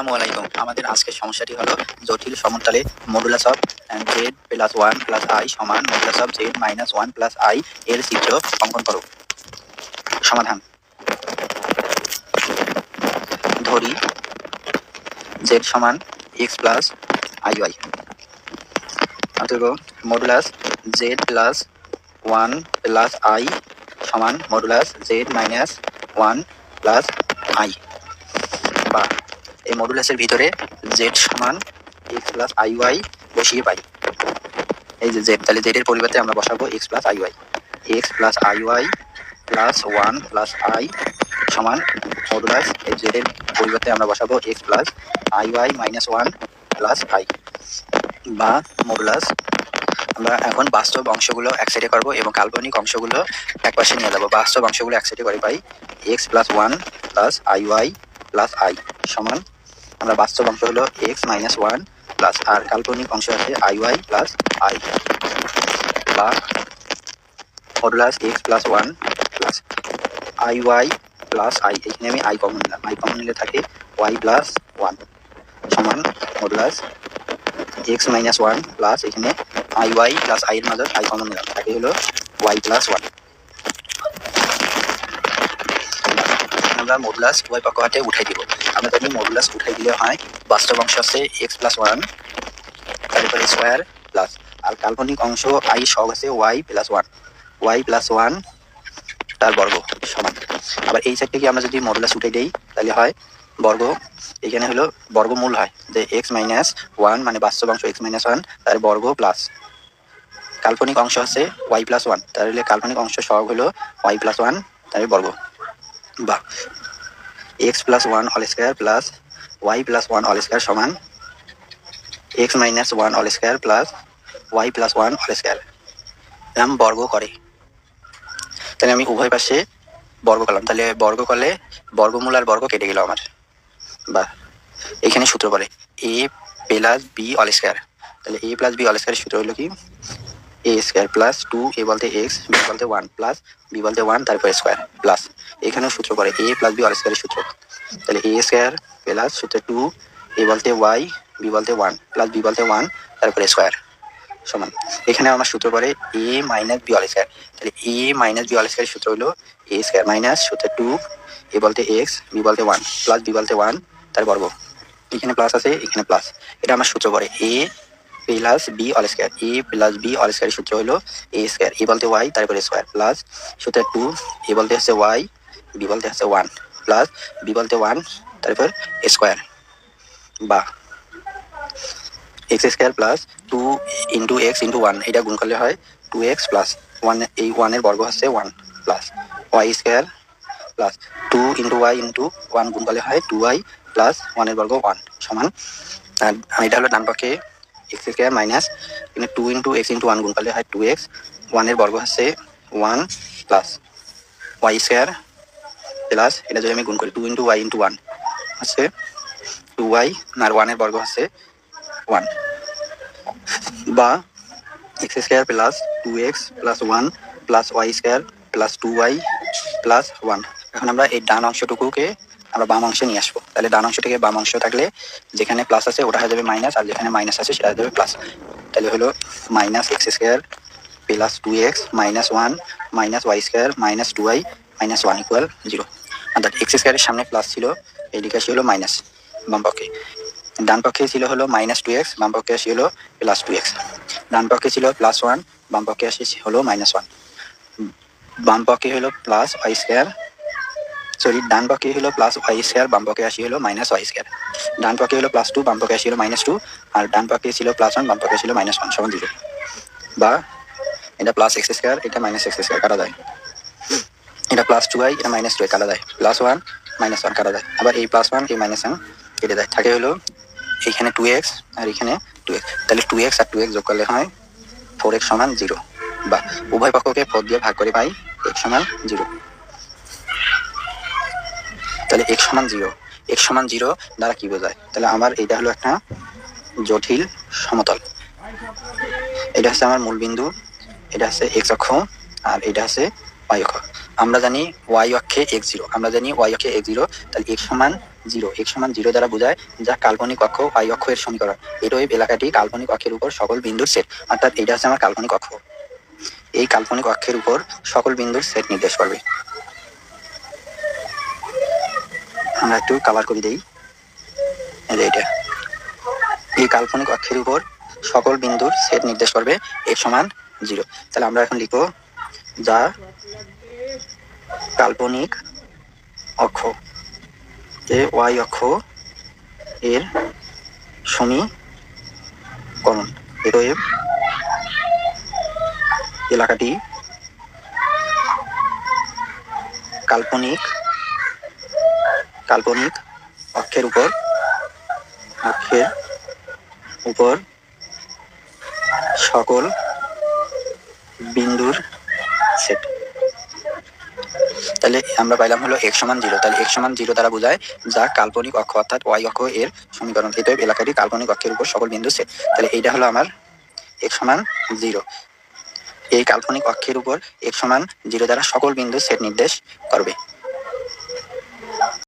আসসালামু আলাইকুম। আমাদের আজকের সমস্যাটি হলো জটিল সমতলে modulus of Z plus one plus I সমান modulus of Z minus one plus I এর চিত্র অঙ্কন করো। সমাধান। ধরি জেড সমান এক্স প্লাস আই ওয়াই অতএব modulus Z plus one plus I সমান modulus Z minus one plus I বা এই মডুলাসের ভিতরে জেড সমান এক্স প্লাস আই ওয়াই বসিয়ে পাই এই যে জেড তাহলে জেডের পরিবর্তে আমরা বসাবো X plus I Y X plus I Y plus one plus I সমান মডুলাস এই জেডের পরিবর্তে আমরা বসাবো X plus I Y minus one plus I বা মডুলাস আমরা এখন বাস্তব অংশগুলো এক সাইডে করব এবং কাল্পনিক অংশগুলো এক পাশে নিয়ে যাব। বাস্তব অংশগুলো এক সাইডে করে পাই X plus one plus I Y plus I সমান। আমরা বাস্তব অংশ হলো এক্স মাইনাস ওয়ান প্লাস আর কাল্পনিক অংশ আছে আই ওয়াই প্লাস আই বা modulus X plus one plus I Y plus I এখানে আমি আই কমন নিলাম। আই কমন নিলে থাকে ওয়াই প্লাস ওয়ান সমান modulus X minus one plus এখানে আই ওয়াই প্লাস আই এর মাঝে আই কমন নিলাম। থাকে হলো ওয়াই প্লাস ওয়ান আমরা মডুলাস উভয় পক্ষ হাতে উঠাই দিব। আমরা জানি মডুলাস উঠাই দিলে হয়, বাস্তব অংশ আছে এক্স প্লাস ওয়ান তারপরে স্কোয়ার প্লাস আর কাল্পনিক অংশ আই সব আছে Y plus one Y plus one তার বর্গ সমান। আবার এই সাইড থেকে আমরা যদি মডুলাস উঠে দেই, তাহলে হয় বর্গ, এখানে হলো বর্গমূল হয়, যে এক্স মাইনাস ওয়ান মানে বাস্তব অংশ এক্স মাইনাস ওয়ান তার বর্গ প্লাস কাল্পনিক অংশ আছে ওয়াই প্লাস ওয়ান তাহলে কাল্পনিক অংশ সহগ হলো ওয়াই প্লাস ওয়ান তার বর্গ। বা X plus one all square plus Y plus one all square সমান X minus one all square plus Y plus one all square এরম বর্গ করে। তাহলে আমি উভয় পাশে বর্গ করলাম। তাহলে বর্গ করলে বর্গমূল আর বর্গ কেটে গেল আমার। বা এখানে সূত্র বলে A plus B all square তাহলে এ প্লাস বি অল স্কোয়ারের সূত্র হলো কি? A square plus two A বলতে এক্স বি বলতে ওয়ান প্লাস বি বলতে ওয়ান তারপরে স্কোয়ার প্লাস এখানেও সূত্র করে এ প্লাস বি অল স্কোয়ারের সূত্র। তাহলে এ স্কোয়ার প্লাস সূত্র টু এ বলতে ওয়াই বি বলতে ওয়ান প্লাস বি বলতে ওয়ান তারপরে স্কোয়ার সমান। এখানে আমার সূত্র পড়ে A minus B all square তাহলে এ মাইনাস বি অল সূত্র হলো এ স্কোয়ার মাইনাস সূত্র টু এ বলতে এক্স বি বলতে ওয়ান প্লাস বি বলতে ওয়ান তার বর্গ। এখানে প্লাস আছে, এখানে প্লাস এটা আমার সূত্র পড়ে A plus B all square, A plus B all স্কোয়ারের সূত্র হলো এ স্কোয়ার, এ বলতে ওয়াই, তারপরে স্কোয়ার, প্লাস সূত্র টু, এ বলতে হচ্ছে ওয়াই, বি বলতে হচ্ছে ওয়ান, প্লাস বি বলতে ওয়ান, তারপর স্কোয়ার, বা X square plus two into X into one, এটা গুণ করলে হয় টু এক্স প্লাস ওয়ান, এই ওয়ানের বর্গ হচ্ছে one, plus Y square plus two into Y into one গুণ করলে হয় টু ওয়াই প্লাস ওয়ানের বর্গ ওয়ান, সমান এটা হলো ডান পক্ষে এক্স স্কোয়ার মাইনাস এখানে two into X into one গুণ করলে হয় টু এক্স ওয়ানের বর্গ হচ্ছে one plus Y square plus এটা যদি আমি গুণ করি two into Y into one হচ্ছে টু ওয়াই আর ওয়ানের বর্গ হচ্ছে ওয়ান বা X square plus two X plus one plus Y square plus two Y plus one এখন আমরা এই ডান অংশটুকুকে আমরা বাম অংশে নিয়ে আসব। তাহলে ডান অংশ থেকে বাম অংশ থাকলে যেখানে প্লাস আছে ওটা হয়ে যাবে মাইনাস আর যেখানে মাইনাস আছে সেটা হয়ে যাবে প্লাস তাহলে হলো minus X square plus two X minus one minus Y square minus two Y minus one equal zero অর্থাৎ এক্স স্কোয়ারের সামনে প্লাস ছিল এদিকে আসি হলো মাইনাস বাম পক্ষে। ডান পক্ষে ছিল হলো মাইনাস টু এক্স বাম পক্ষে আসি হলো প্লাস টু এক্স ডান পক্ষে ছিল প্লাস ওয়ান বাম পক্ষে আসি হলো মাইনাস ওয়ান বাম পক্ষে হলো প্লাস ওয়াই স্কোয়ার সরি, ডান পক্ষে হলো প্লাস ওয়াই স্কোয়ার বাম পক্ষে আসি হলো মাইনাস ওয়াই স্কোয়ার ডান পক্ষে হলো প্লাস টু বাম পক্ষে আসি হলো মাইনাস টু আর ডান পক্ষে ছিল প্লাস ওয়ান বাম পক্ষে ছিল মাইনাস ওয়ান সমান জিরো বা এটা প্লাস এক্স স্কোয়ার এটা মাইনাস এক্স স্কোয়ার কাটা যায়। এটা প্লাস টু আই এটা মাইনাস টু আই কাটা যায়। প্লাস ওয়ান মাইনাস ওয়ান কাটা যায়। আবার এই প্লাস ওয়ান এই মাইনাস ওয়ান কেটে যায় থাকে হলো এইখানে টু এক্স আর এখানে টু এক্স তাহলে টু এক্স আর টু এক্স যোগ করলে হয় ফোর এক্স সমান জিরো বা উভয় পক্ষকে ফোর দিয়ে ভাগ করে পাই এক্স সমান জিরো তাহলে এক্স সমান জিরো এক সমান জিরো দ্বারা কি বোঝায়? তাহলে আমার এটা হলো একটা জটিল সমতল। এটা হচ্ছে আমার মূল বিন্দু, এটা হচ্ছে এক্স অক্ষ আর এটা হচ্ছে ওয়াই অক্ষ। আমরা জানি ওয়াই অক্ষে এক্স জিরো আমরা জানি ওয়াই অক্ষে এক্স জিরো তাহলে এক সমান জিরো এক সমান জিরো দ্বারা বোঝায় যা কাল্পনিক অক্ষ ওয়াই অক্ষ এর সমীকরণ এরোয়েব এলাকাটি কাল্পনিক অক্ষের উপর সকল বিন্দুর সেট অর্থাৎ এটা হচ্ছে আমার কাল্পনিক অক্ষ। এই কাল্পনিক অক্ষের উপর সকল বিন্দুর সেট নির্দেশ করবে। আমরা একটু কালার করে দেই। এই এটা। এই কাল্পনিক অক্ষের উপর সকল বিন্দুর সেট নির্দেশ করবে এর সমান জিরো তাহলে আমরা এখন লিখব যা কাল্পনিক অক্ষ। এ ওয়াই অক্ষ এর সমীকরণ। এরোয়েব এলাকাটি কাল্পনিক কাল্পনিক অক্ষের উপর অক্ষের উপর সকল বিন্দুর সেট। তাহলে আমরা পাইলাম হলো এক সমান জিরো তাহলে এক সমান জিরো দ্বারা বোঝায় যা কাল্পনিক অক্ষ অর্থাৎ ওয়াই অক্ষ এর সমীকরণ। এটা এলাকাটি কাল্পনিক অক্ষের উপর সকল বিন্দু সেট। তাহলে এইটা হলো আমার এক সমান জিরো এই কাল্পনিক অক্ষের উপর এক সমান জিরো দ্বারা সকল বিন্দু সেট নির্দেশ করবে।